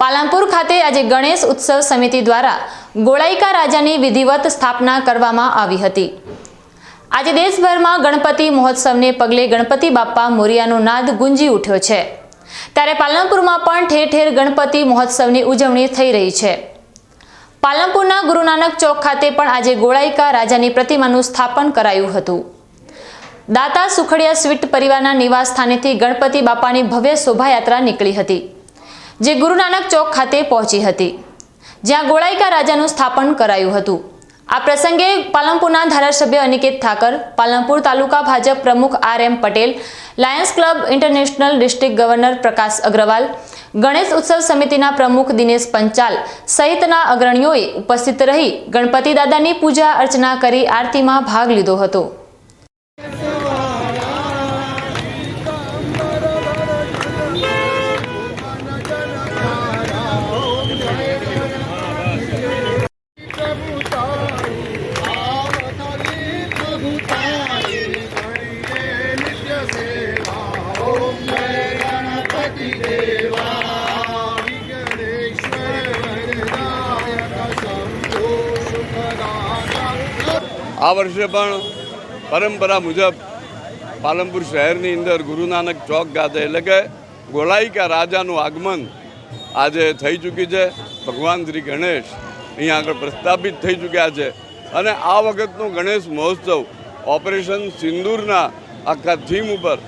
પાલનપુર ખાતે આજે ગણેશ ઉત્સવ સમિતિ દ્વારા ગોળાઈકા રાજાની વિધિવત સ્થાપના કરવામાં આવી હતી. આજે દેશભરમાં ગણપતિ મહોત્સવને પગલે ગણપતિ બાપ્પા મોરિયાનો નાદ ગુંજી ઉઠ્યો છે. ત્યારે પાલનપુરમાં પણ ઠેર ઠેર ગણપતિ મહોત્સવની ઉજવણી થઈ રહી છે. પાલનપુરના ગુરુ નાનક ચોક ખાતે પણ આજે ગોળાઈકા રાજાની પ્રતિમાનું સ્થાપન કરાયું હતું. દાતા સુખડિયા સ્વીટ પરિવારના નિવાસ સ્થાનેથી ગણપતિ બાપાની ભવ્ય શોભાયાત્રા નીકળી હતી. જે ગુરુ નાનક ચોક ખાતે પહોંચી હતી, જ્યાં ગોળાઈકા રાજાનું સ્થાપન કરાયું હતું. આ પ્રસંગે પાલનપુરના ધારાસભ્ય અનિકેત ઠાકર, પાલનપુર તાલુકા ભાજપ પ્રમુખ R M Patel, lions club international district governor Prakash Agrawal, Ganesh Utsav સમિતિના પ્રમુખ દિનેશ પંચાલ સહિતના અગ્રણીઓએ ઉપસ્થિત રહી ગણપતિ દાદાની પૂજા અર્ચના કરી આરતીમાં ભાગ લીધો હતો. આ વર્ષે પણ પરંપરા મુજબ પાલનપુર શહેરની અંદર ગુરુ નાનક ચોક ખાતે એટલે કે ગોલાઈકા રાજાનું આગમન આજે થઈ ચૂકી છે. ભગવાન શ્રી ગણેશ અહીંયા આગળ પ્રસ્થાપિત થઈ ચૂક્યા છે. અને આ વખતનો ગણેશ મહોત્સવ ઓપરેશન સિંદૂરના આખા થીમ ઉપર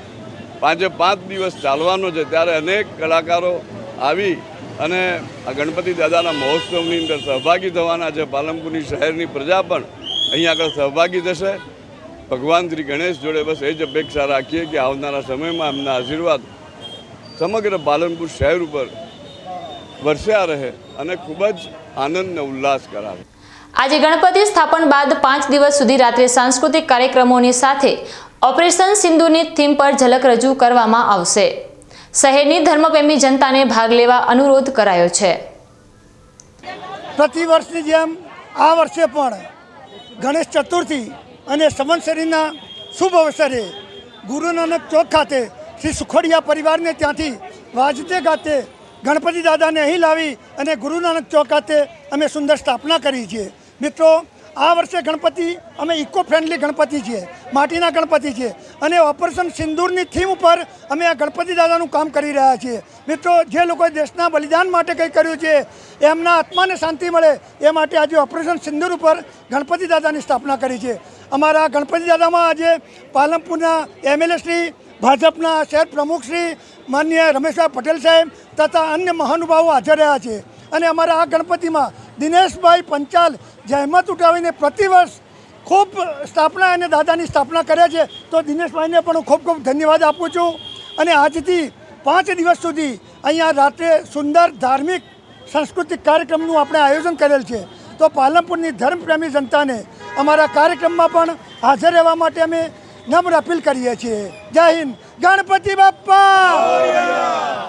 પાંચે પાંચ દિવસ ચાલવાનો છે. ત્યારે અનેક કલાકારો આવી અને આ ગણપતિ દાદાના મહોત્સવની અંદર સહભાગી થવાના છે. પાલનપુરની શહેરની પ્રજા પણ અહીં આગળ સહભાગી થશે. ભગવાન શ્રી ગણેશ જોડે બસ એ જ અપેક્ષા રાખીએ કે આવનારા સમયમાં એમના આશીર્વાદ સમગ્ર પાલનપુર શહેર ઉપર વરસ્યા રહે અને ખૂબ જ આનંદ ને ઉલ્લાસ કરાવે. આજે ગણપતિ સ્થાપન બાદ પાંચ દિવસ સુધી રાત્રે સાંસ્કૃતિક કાર્યક્રમોની સાથે ઓપરેશન સિંધુની થીમ પર ઝલક રજૂ કરવામાં આવશે. શહેરની ધર્મપ્રેમી જનતાને ભાગ લેવા અનુરોધ કરાયો છે. પ્રતિ વર્ષની જેમ આ વર્ષે પણ ગણેશ ચતુર્થી અને સંવત્સરીના શુભ અવસરે ગુરુ નાનક ચોક ખાતે શ્રી સુખડિયા પરિવારને ત્યાંથી વાજતે ગાતે ગણપતિ દાદાને અહીં લાવી અને ગુરુ નાનક ચોક ખાતે અમે સુંદર સ્થાપના કરી છે. મિત્રો આ વર્ષે ગણપતિ, અમે ઇકો ફ્રેન્ડલી ગણપતિ છીએ, માટીના ગણપતિ છીએ. અને ઓપરેશન સિંદૂરની થીમ ઉપર અમે આ ગણપતિ દાદાનું કામ કરી રહ્યા છીએ. મિત્રો, જે લોકોએ દેશના બલિદાન માટે કંઈ કર્યું છે, એમના આત્માને શાંતિ મળે, એ માટે આજે ઓપરેશન સિંદૂર ઉપર ગણપતિ દાદાની સ્થાપના કરી છે. અમારા ગણપતિ દાદામાં આજે પાલનપુરના એમએલએ શ્રી, ભાજપના શહેર પ્રમુખ શ્રી, માન્ય રમેશભાઈ પટેલ સાહેબ તથા અન્ય મહાનુભાવો હાજર રહ્યા છે. અને અમારા આ ગણપતિમાં દિનેશભાઈ પંચાલ જહેમત ઉઠાવીને પ્રતિવર્ષ ખૂબ સ્થાપના અને દાદાની સ્થાપના કરે છે, તો દિનેશભાઈને પણ હું ખૂબ ખૂબ ધન્યવાદ આપું છું. અને આજથી પાંચ દિવસ સુધી અહીંયા રાત્રે સુંદર ધાર્મિક, સાંસ્કૃતિક કાર્યક્રમનું આપણે આયોજન કરેલ છે. તો પાલનપુરની ધર્મપ્રેમી જનતાને અમારા કાર્યક્રમમાં પણ હાજર રહેવા માટે અમે નમ્ર અપીલ કરીએ છીએ. જય હિન્દ. ગણપતિ બાપ્પા!